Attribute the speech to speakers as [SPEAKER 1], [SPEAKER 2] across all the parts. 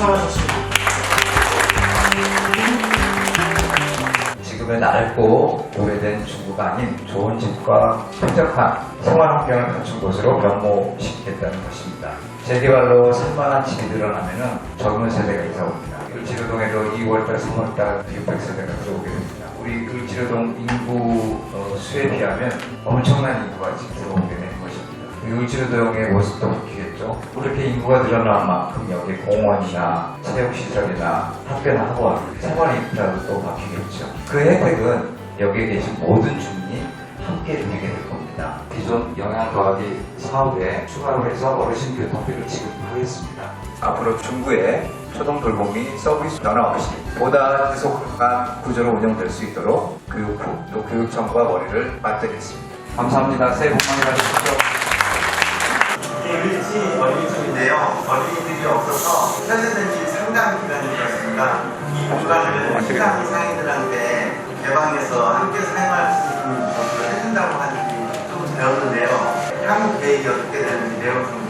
[SPEAKER 1] 수고하셨습니다.
[SPEAKER 2] 지금은 낡고 오래된 중구가 아닌 좋은 집과 쾌적한 생활 환경을 갖춘 곳으로 변모시키겠다는 것입니다. 재개발로 산만한 집이 늘어나면 젊은 세대가 이사 옵니다. 을지로동에도 2월달, 3월달 600세대가 들어오게 됩니다. 우리 을지로동 인구 어, 수에 비하면 엄청난 인구가 지금 들어오게 되는 것입니다. 이 을지로동의 모습도 바뀌겠죠. 그렇게 인구가 늘어난 만큼 여기 공원이나 체육시설이나 학교나 학원, 생활 인프라도 또 바뀌겠죠. 그 혜택은 여기에 계신 모든 주민이 함께 누리게 될 겁니다. 기존 영양 더하기 사업에 추가로 해서 어르신 교통비를 지급하겠습니다. 앞으로 중구에 초등 돌봄이 서비스 변화 없이 보다 지속한 구조로 운영될 수 있도록 교육부 또 교육청과 머리를 맞대겠습니다. 감사합니다. 새해 복 많이 받으십시오.
[SPEAKER 3] 폐쇄된 지 상당한 기간이 되었습니다. 이 공간을 시장 이상인들한테 개방해서 함께 사용할 수 있는 것을 해준다고 하는지 좀 배웠는데요. 향후 계획이 어떻게 되는지 매우 궁금합니다.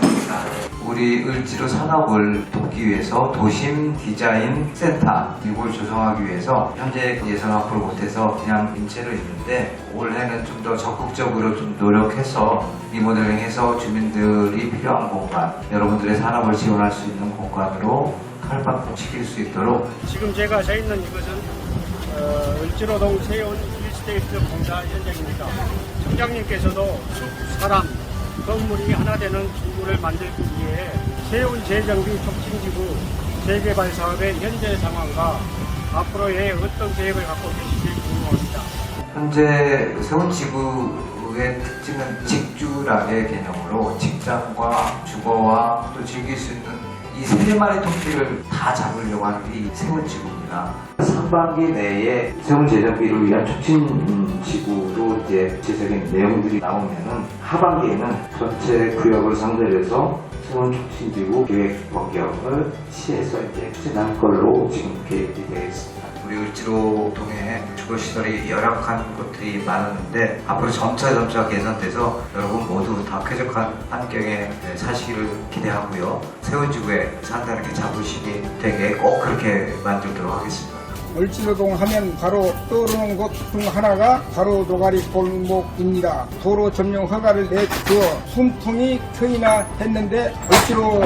[SPEAKER 2] 우리 을지로 산업을 돕기 위해서 도심 디자인 센터 이걸 조성하기 위해서 현재 예산 확보를 못해서 그냥 인체로 있는데 올해는 좀 더 적극적으로 좀 노력해서 리모델링해서 주민들이 필요한 공간 여러분들의 산업을 지원할 수 있는 공간으로 칼바꿈시킬 수 있도록
[SPEAKER 4] 지금 제가 서 있는 이것은 어, 을지로동 세운 일스테이트 공사 현장입니다. 청장님께서도 숲, 사람, 건물이 하나 되는 중구를 만들기 위해 세운 재정비 촉진지구 재개발 사업의 현재 상황과 앞으로의 어떤 계획을 갖고 계실지 궁금합니다.
[SPEAKER 2] 현재 세운 지구의 특징은 직주락의 개념으로 직장과 주거와 또 즐길 수 있는 이 세 마리 토끼를 다 잡으려고 하는 게이 세운 지구입니다. 상반기 내에 세운 재정비를 위한 촉진 지구로 이제 구체적인 내용들이 나오면은 하반기에는 전체 구역을 상대로 해서 세운 촉진 지구 계획 변경을 시해서 이제 추진할 걸로 지금 계획이 되어 있습니다. 우리 을지로 동에 주거시설이 열악한 곳들이 많았는데 앞으로 점차 점차 개선돼서 여러분 모두 다 쾌적한 환경에 사시기를 기대하고요. 세운 지구에 산다는 게 자부심이 되게 꼭 그렇게 만들도록 하겠습니다.
[SPEAKER 5] 을지로동 하면 바로 떠오르는 곳 중 하나가 바로 노가리 골목입니다. 도로 점령 허가를 내주어 숨통이 트이나 했는데 을지로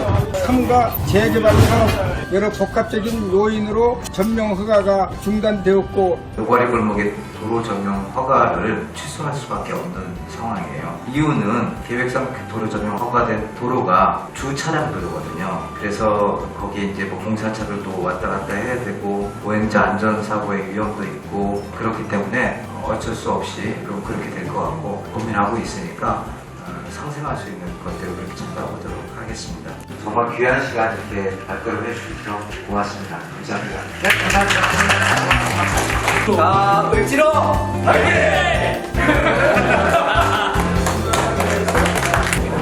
[SPEAKER 5] 3가 재개발 산업 여러 복합적인 요인으로 점령 허가가 중단되었고
[SPEAKER 2] 노가리 골목의 도로 전용 허가를 취소할 수밖에 없는 상황이에요. 이유는 계획상 도로 전용 허가된 도로가 주 차량 도로거든요. 그래서 거기에 이제 뭐 공사차들도 왔다 갔다 해야 되고 보행자 안전 사고의 위험도 있고 그렇기 때문에 어쩔 수 없이 그렇게 될 것 같고 고민하고 있으니까 어, 상생할 수 있는 것들을 그렇게 찾아보도록 하겠습니다. 정말 귀한 시간 이렇게 발걸음 해주셔서 고맙습니다. 감사합니다. 자, 을지로 화이팅!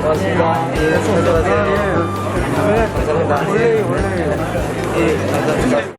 [SPEAKER 2] 고맙습니다. 예, 수고하세요. 아, 예. 감사합니다. 원래, 원래. 예, 감사합니다.